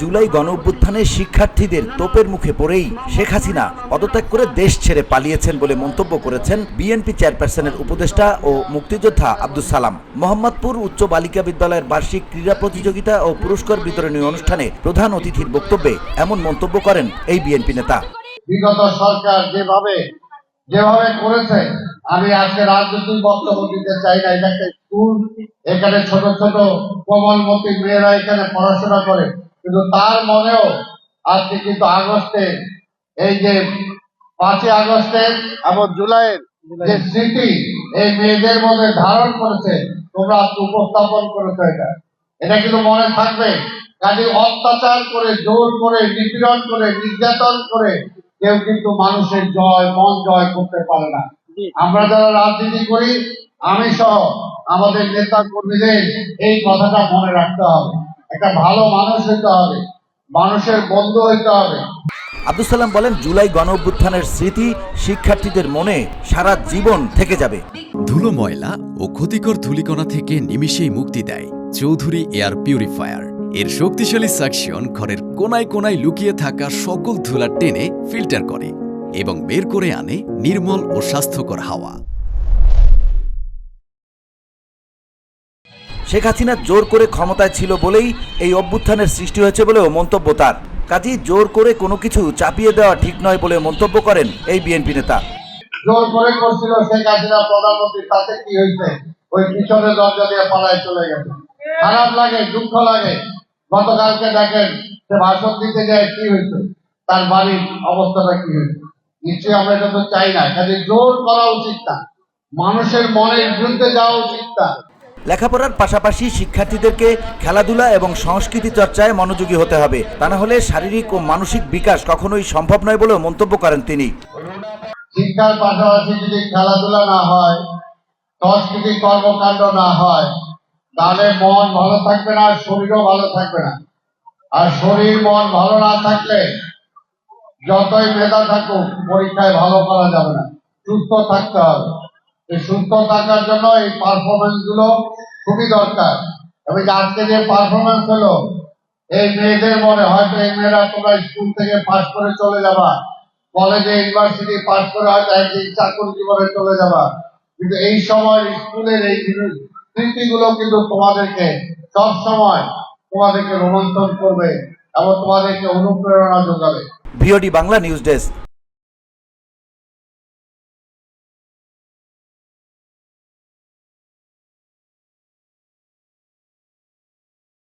জুলাই গণ অভ্যুত্থানে শিক্ষার্থীদের তোপের মুখে পড়েই শেখ হাসিনা পদত্যাগ করে দেশ ছেড়ে পালিয়েছেন বলে মন্তব্য করেছেন বিএনপি চেয়ারপারসনের উপদেষ্টা ও মুক্তিযোদ্ধা আব্দুল সালাম। মোহাম্মদপুর উচ্চ বালিকা বিদ্যালয়ের বার্ষিক ক্রীড়া প্রতিযোগিতা ও পুরস্কার বিতরণী অনুষ্ঠানে প্রধান অতিথির বক্তব্যে এমন মন্তব্য করেন এই বিএনপি নেতা। বিগত সরকার যেভাবে যেভাবে করেছে আমি আজকে রাজনৈতিক বক্তব্য দিতে চাই না, এটা একটা স্কুল, এখানে ছোট ছোট কোমলমতি মেয়েরা এখানে পড়াশোনা করে। কিন্তু তার মনেও আজকে কিন্তু আগস্টে, এই যে পাঁচই আগস্টের এবং জুলাইয়ের যে স্মৃতি, এই মেয়েদের মধ্যে ধারণ করেছে, তোমরা আজকে উপস্থাপন করেছ এটা। এটা কিন্তু মনে থাকবে। কাজে অত্যাচার করে, জোর করে, নিপীড়ন করে, নির্যাতন করে কেউ কিন্তু মানুষের জয়, মন জয় করতে পারে না। আমরা যারা রাজনীতি করি আমি সহ আমাদের নেতা কর্মীদের এই কথাটা মনে রাখতে হবে। একটা ভালো মানুষ হইতে হবে মানুষের বন্ধু হইতে হবে। আব্দুল সালাম বলেন জুলাই গণ অভ্যুত্থানের স্মৃতি শিক্ষার্থীদের মনে সারা জীবন থেকে যাবে। ধুলো ময়লা ও ক্ষতিকর ধুলিকণা থেকে নিমিষেই মুক্তি দেয় চৌধুরী এয়ার পিউরিফায়ার। এর শক্তিশালী সাকশন ঘরের কোনায় কোনায় লুকিয়ে থাকা সকল ধুলা টেনে ফিল্টার করে। এবং বের করে আনে নির্মল ও স্বাস্থ্যকর হাওয়া। শেখ হাসিনা জোর করে ক্ষমতায় ছিল বলেই এই অভ্যুত্থানের সৃষ্টি হয়েছে বলেও মন্তব্য তার। কাজেই জোর করে কোনো কিছু চাপিয়ে দেওয়া ঠিক নয় বলে মন্তব্য করেন এই বিএনপি নেতা। জোর করে করছিল শেখ হাসিনা প্রধানমন্ত্রী তাতে কি হয়েছে? ওই পিছনে দরজা দিয়ে পালায় চলে গেছে। খারাপ লাগে দুঃখ লাগে। গতকালকে দেখেন সে ভাষণ দিতে যায় কি হয়েছে? তার বাড়ির অবস্থাটা কি হয়েছে? নিশ্চয়ই আমরা এটা তো চাই না। কাজে জোর করা উচিত না। মানুষের মনের বিরুদ্ধে যাওয়া উচিত না। লেখাপড়ার পাশাপাশি শিক্ষার্থীদেরকে খেলাধুলা এবং সংস্কৃতি চর্চায় মনোযোগী হতে হবে। তা না হলে শারীরিক ও মানসিক বিকাশ কখনোই সম্ভব নয় বলেও মন্তব্য করেন তিনি। শিক্ষার পাশাপাশি যদি খেলাধুলা না হয় সাংস্কৃতিক কর্মকাণ্ড না হয় তাহলে মন ভালো থাকবে না শরীরও ভালো থাকবে না। আর শরীর মন ভালো না থাকলে যতই মেধা থাকুক, পরীক্ষায় ভালো করা যাবে না। সুস্থ থাকতে হবে। এই সুস্থ থাকার জন্য এই পারফরমেন্সগুলো খুবই দরকার। এবং আজকে যে পারফরমেন্স হলো, এই মেয়েদের মনে হয়তো এই মেয়েরা তোমরা স্কুল থেকে পাশ করে চলে যাবা। কলেজে ইউনিভার্সিটি পাশ করে হয়তো একদিন চাকরি জীবনে চলে যাবা। কিন্তু এই সময় স্কুলের এই স্মৃতিগুলো কিন্তু তোমাদেরকে সব সময় তোমাদেরকে রোমন্থন করবে। এবং তোমাদেরকে অনুপ্রেরণা যোগাবে। VOD Bangla news desk.